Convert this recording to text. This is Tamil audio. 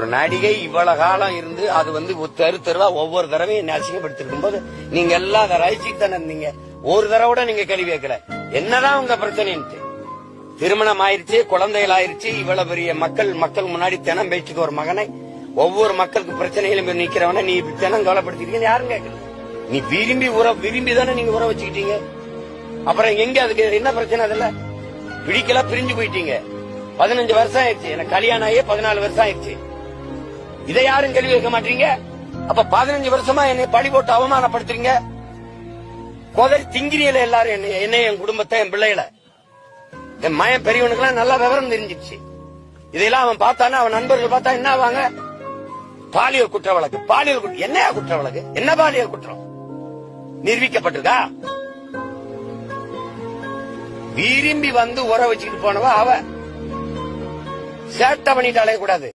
ஒரு நடிகை இவ்வளவு காலம் இருந்து அது வந்து ஒரு தெரு தெருவா ஒவ்வொரு தடவையும் என்ன அசிங்கப்படுத்திருக்கும் போது நீங்க எல்லாம் அதை ரசிச்சு தானே இருந்தீங்க. ஒரு தடவை கூட நீங்க கேள்வி கேட்கல. என்னதான் உங்க பிரச்சனைன்ட்டு. திருமணம் ஆயிருச்சு குழந்தைகள் ஆயிருச்சு இவ்வளவு பெரிய மக்கள் மக்கள் முன்னாடி தினம் பேச்சுக்கு ஒரு மகனை ஒவ்வொரு மக்களுக்கு பிரச்சனைகளும் போய் நிக்கிறவன நீ தினம் கவலைப்படுத்திருக்கீங்க யாரும் கேட்கல. நீ விரும்பி உற விரும்பி தானே நீங்க உற வச்சுக்கிட்டீங்க. அப்புறம் எங்க அதுக்கு என்ன பிரச்சனை அதுல? பிடிக்கல பிரிஞ்சு போயிட்டீங்க. பதினஞ்சு வருஷம் ஆயிடுச்சு. எனக்கு கல்யாணம் ஆகி பதினாலு வருஷம் ஆயிடுச்சு. இதை யாரும் கேள்வி கேட்க மாட்டீங்க? அப்ப பதினஞ்சு வருஷமா என்னை பழி போட்டு அவமானப்படுத்துறீங்க? கோதரி திங்கிரியல எல்லாரும் என்னை என் குடும்பத்தை என் பிள்ளைகளை. என் மயன் பெரியவனுக்கு நல்லா விவரம் தெரிஞ்சிருச்சு இதெல்லாம் அவன் பார்த்தானா? அவன் நண்பர்கள் பார்த்தா என்ன ஆவாங்க? பாலியல் குற்ற வழக்கு பாலியல் என்ன குற்ற வழக்கு என்ன பாலியல் குற்றம்? நிரூபிக்கப்பட்டிருக்கா? விரும்பி வந்து உற வச்சுக்கிட்டு போனவ அவ. சேட்டை பண்ணிட்டு அலையக்கூடாது.